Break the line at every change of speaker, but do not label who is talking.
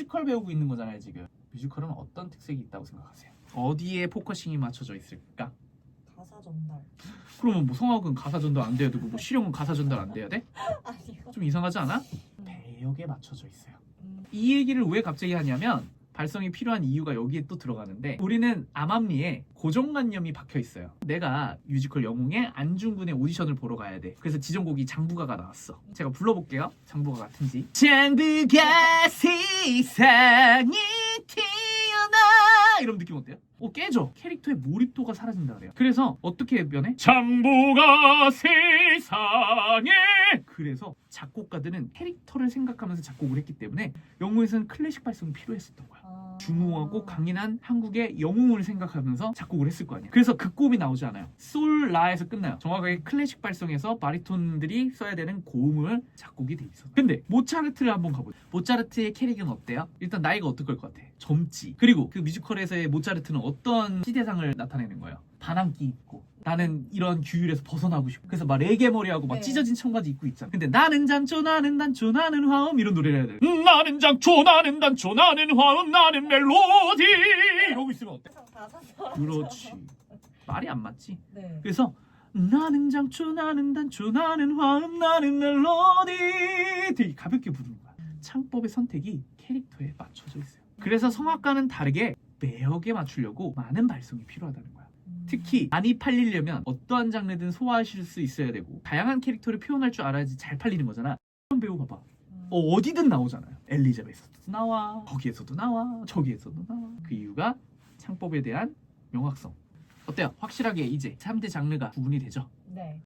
뮤지컬 배우고 있는 거잖아요 지금. 뮤지컬은 어떤 특색이 있다고 생각하세요? 어디에 포커싱이 맞춰져 있을까?
가사 전달.
그러면 뭐 성악은 가사 전달 안 돼야 되고 뭐 실용은 가사 전달 안 돼야 돼?
아니요.
좀 이상하지 않아?
음.
배역에 맞춰져 있어요.
음.
이 얘기를 왜 갑자기 하냐면 발성이 필요한 이유가 여기에 또 들어가는데 우리는 암암리에 고정관념이 박혀 있어요. 내가 뮤지컬 영웅의 안중근의 오디션을 보러 가야 돼. 그래서 지정곡이 장부가가 나왔어. 제가 불러볼게요. 장부가 같은지. 장부가 세상이 태어나 이런 느낌 어때요? 오 깨져. 캐릭터의 몰입도가 사라진다 그래요. 그래서 어떻게 변해? 장부가 세상에 그래서 작곡가들은 캐릭터를 생각하면서 작곡을 했기 때문에 영국에서는 클래식 발성이 필요했었던 거야.
아.
중후하고 강인한 한국의 영웅을 생각하면서 작곡을 했을 거 아니야. 그래서 그 꼼이 나오지 않아요. 솔 라에서 끝나요. 정확하게 클래식 발성에서 바리톤들이 써야 되는 고음을 작곡이 돼 있어. 근데 모차르트를 한번 가보자. 모차르트의 캐릭은 어때요? 일단 나이가 어떨 것 같아? 젊지. 그리고 그 뮤지컬에서의 모차르트는 어떤 시대상을 나타내는 거예요? 반항기 있고 나는 이런 규율에서 벗어나고 싶고. 그래서 막 레게 머리하고 막
네.
찢어진 청바지 입고 있잖아. 근데 나는 잔초 나는 단초 나는 화음 이런 노래를 해야 돼. 음, 나는 장초 나는 단초 나는 화음 나는 멜로디. 이러고 있으면 어때? 그렇지. 말이 안 맞지?
네.
그래서 나는 장초 나는 단초 나는 화음 나는 멜로디. 되게 가볍게 부르는 거야. 창법의 선택이 캐릭터에 맞춰져 있어요. 그래서 성악과는 다르게 매력에 맞추려고 많은 발성이 필요하다는 거야.
음.
특히 많이 팔리려면 어떠한 장르든 소화하실 수 있어야 되고 다양한 캐릭터를 표현할 줄 알아야지 잘 팔리는 거잖아 이런 배우 봐봐
음.
어, 어디든 나오잖아요 엘리자베스도 나와 거기에서도 나와 저기에서도 나와 그 이유가 창법에 대한 명확성 어때요? 확실하게 이제 3대 장르가 구분이 되죠?
네.